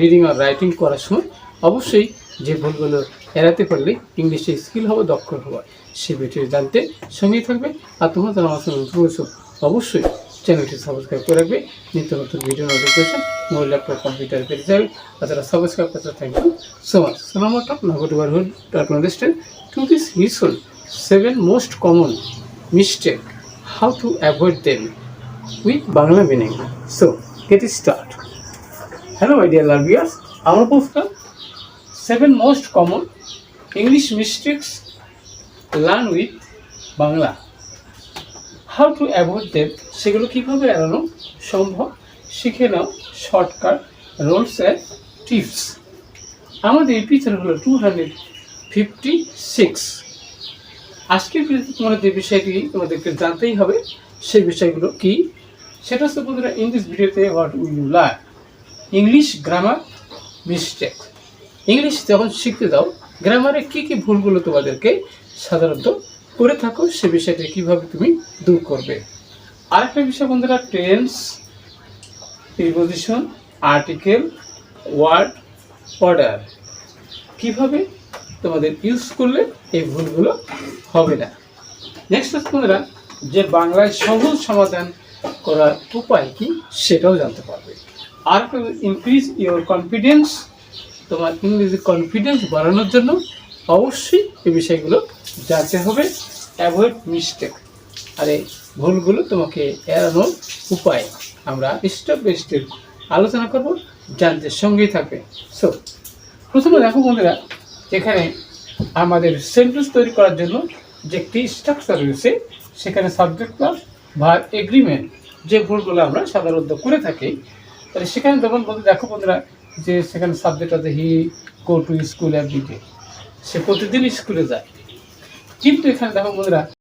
Reading আর writing করার সময় অবশ্যই যে ভুলগুলো এড়াতে পারলে ইংলিশে স্কিল হবে, দক্ষ হবে, সে বিষয়ে জানতে সঙ্গেই থাকবে। আর তোমরা যারা আমার সঙ্গে নতুন অবশ্যই চ্যানেলটি সাবস্ক্রাইব করে রাখবে। নিত্য নতুন video notification mobile laptop computer পেয়ে যাবে আর যারা সাবস্ক্রাইব করতে thank you so much so number talk now go to our whole to understand to this useful seven most common mistake, how to avoid them hello, my dear learners আমার প্রশ্ন seven most common English mistakes learn with Bangla how to avoid them সেগুলো কীভাবে এড়ানো সম্ভব? শিখে নাও shortcut rules and tips আমাদের পিছনে হলো টু হান্ড্রেড ফিফটি সিক্স আজকের ভিডিওতে তোমাদের যে বিষয়টি তোমাদেরকে জানতেই হবে, সেই বিষয়গুলো কি? সেটা হচ্ছে বন্ধুরা ইন দিস ভিডিওতে what will you learn English grammar mistake English যখন শিখতে দাও গ্রামারে কী কী ভুলগুলো তোমাদেরকে সাধারণত করে থাকো, সে বিষয়টা কীভাবে তুমি দূর করবে। আরেকটা বিষয় বন্ধুরা tense preposition article word order কীভাবে তোমাদের ইউজ করলে এই ভুলগুলো হবে না। নেক্সট বন্ধুরা, যে বাংলায় সহজ সমাধান করার উপায় কি সেটাও জানতে পারবে। আর ইনক্রিজ ইওর কনফিডেন্স তোমার ইংরেজি কনফিডেন্স বাড়ানোর জন্য অবশ্যই এই বিষয়গুলো জানতে হবে। অ্যাভয়েড মিস্টেক আর এই ভুলগুলো তোমাকে এড়ানোর উপায়। আমরা স্টেপ বাই স্টেপ আলোচনা করব, জানতে সঙ্গেই থাকবে। সো প্রথমে দেখো বন্ধুরা, এখানে আমাদের সেন্টেন্স তৈরি করার জন্য যে একটি স্ট্রাকচার রয়েছে, সেখানে সাবজেক্ট প্লাস ভার এগ্রিমেন্ট যে ভুলগুলো আমরা সাধারণত করে থাকি তাহলে সেখানে তখন বলতে দেখো বন্ধুরা যে সেখানে সাবজেক্ট আছে he go to school everyday সে প্রতিদিন স্কুলে যায়। কিন্তু এখানে দেখো বন্ধুরা